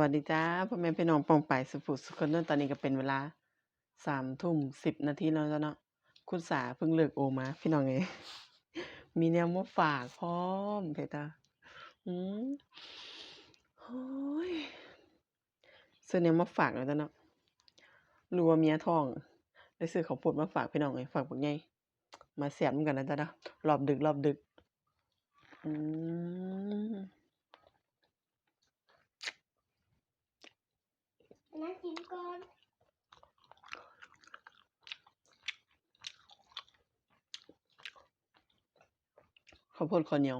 วัสดีจ้าพ่อแม่พี่น้องปองไปสุภุสุคนเนตอนนี้ก็เป็นเวลาสามทุ่มสิบนาทีแล้วจ้ะเนาะคุณสาเพิ่งเลิกโอมาพี่น้องเอยมีแนวมาฝากพร้อมเพตาอืมโอ้ยซื้อแนวมาฝากแล้วจ้ะเนาะรู้ว่าเมียทองได้ซื้อข้าวดมาฝากพี่น้องเอยฝากบักใหญ่มาแซ่บนกันนะจ้ะเนาะรอบดึกรอบดึก อืม นั่งกินก่อนข้าวโพดข้าวเหนียว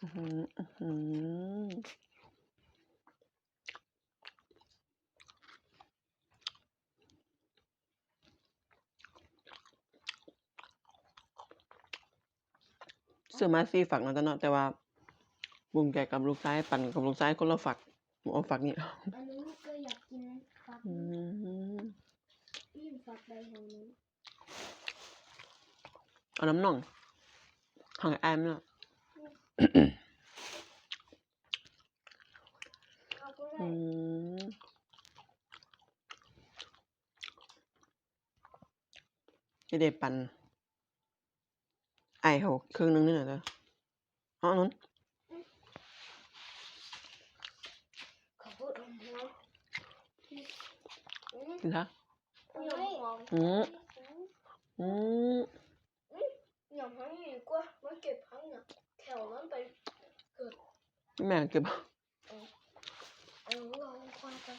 อื้อหืออื้อหือซื้อมาสี่ฝักนะจ๊ะเนาะแต่ว่าบุงแกกับลูกซ้ายปั่นกับลูกซ้ายคนละฝักหมูเอาฝักนี่ อันนี้ก็อยากกินฟัก อืม ยิ่งฟักใบแห่งนี้ เอาน้ำหน่องห่างแอมเนาะเอาก็อืได้มจะได้ปั่นไอเขาครึ่งหนึงนี่หน่อยจ้ะเอาอันนู้นขอพูดอมหัวอืมกินซะหยำหอมอืม อืมหยำให้ดีกว่ามันเก็บพังอะแถวนั้นไปแม่เก็บเอาลองควายกัน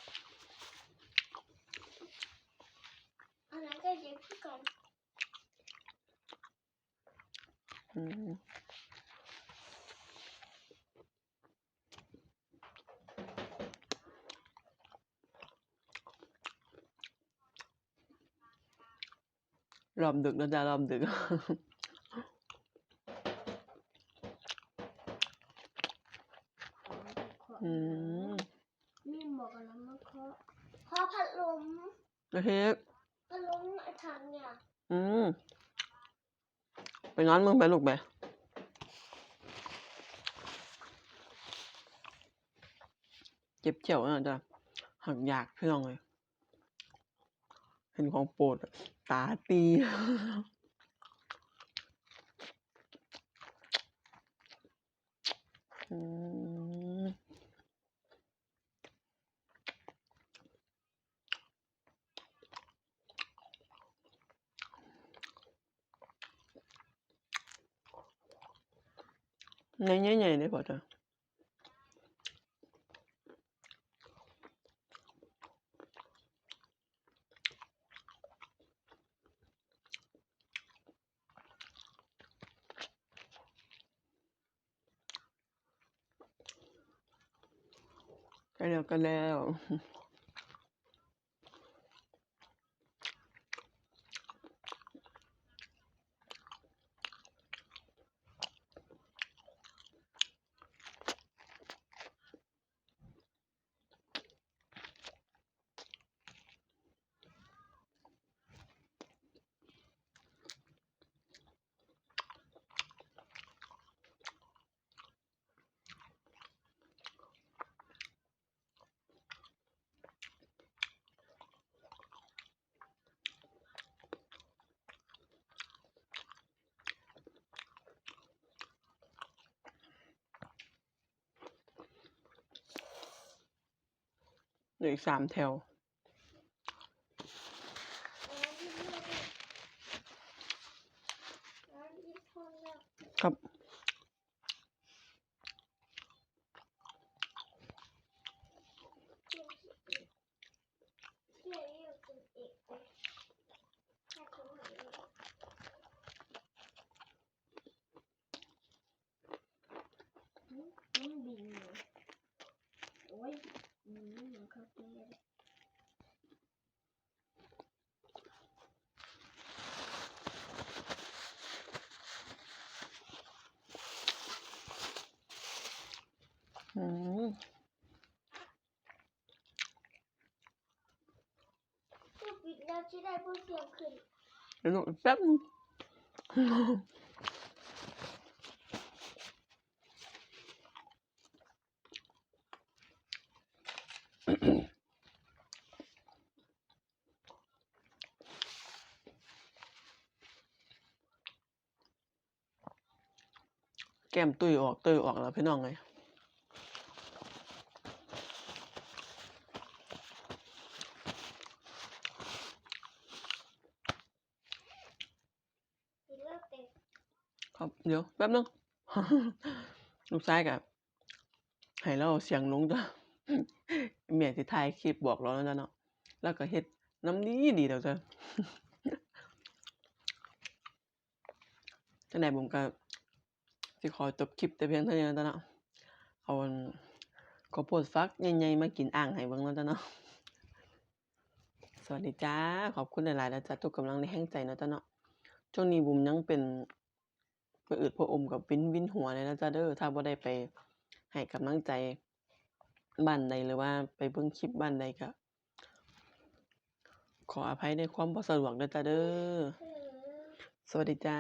อันนั้นก็เย็บกันอืมรอบดึกแล้วจ้ะรอบดึกอืมมีหมวกกันน็อกมาเคาะเพราะพัดลมแล้วเฮ้ยพัดลมไอ้ทางเนี่ยอืมไปนอนมึงไปลูกไปเจ็บเจียวน่ะจ้ะหักอยากพี่น้องเลย เห็นของโปรดอะตาตี ใหญ่ๆๆได้ป่ะจ๊ะใกล้แล้วใกล้แล้ว เหลืออีกสามแถว ครับ จะได้เพิ่เสียงขึ้นหนูแป๊บงแก้มตุยออกตุยออกแล้วพี่น้องไง เดี๋ยวแป๊บนึงลูกชายก็ให้เราเสียงลงจ้ะแม่สิถ่ายคลิปบอกเราแล้วจ้ะเนาะแล้วก็เฮ็ดน้ำดีดีแล้วจ้ะจังไดผมก็สิขอจบคลิปแต่เพียงเท่านี้แล้วจ้ะเนาะเอาข้าวโพดฟักใหญ่ๆมากินอ่างให้เบิ่งแล้วจ้ะเนาะสวัสดีจ้า ขอบคุณหลายๆนะจ๊ะทุกกำลังในแห้งใจนะจ้ะเนาะช่วงนี้บุมยังเป็น พระอืดพระอมกับวินวินหัวเลยนะจ๊ะเด้อถ้าบ่ได้ไปให้กำลังใจบ้านใดหรือว่าไปเบิ่งคลิปบ้านใดก็ขออภัยในความบ่สะดวกเด้อจ้ะเด้อสวัสดีจ้า